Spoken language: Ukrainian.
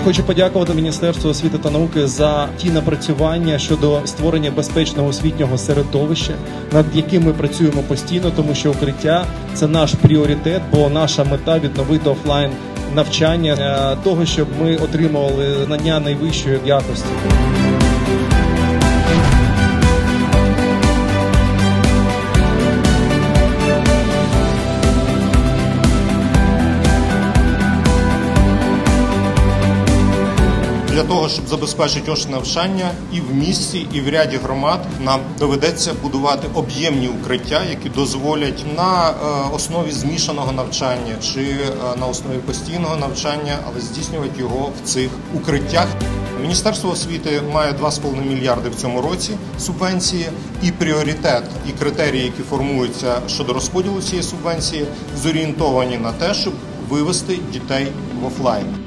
хочу подякувати Міністерству освіти та науки за ті напрацювання щодо створення безпечного освітнього середовища, над яким ми працюємо постійно, тому що укриття це наш пріоритет, бо наша мета відновити офлайн навчання е, того, щоб ми отримували знання найвищої якості. Для того щоб забезпечити очне навчання і в місті, і в ряді громад нам доведеться будувати об'ємні укриття, які дозволять на е, основі змішаного навчання чи е, на основі постійного навчання, але здійснювати його в цих укриттях. Міністерство освіти має 2,5 мільярди в цьому році субвенції, і пріоритет і критерії, які формуються щодо розподілу цієї субвенції, зорієнтовані на те, щоб вивести дітей в офлайн.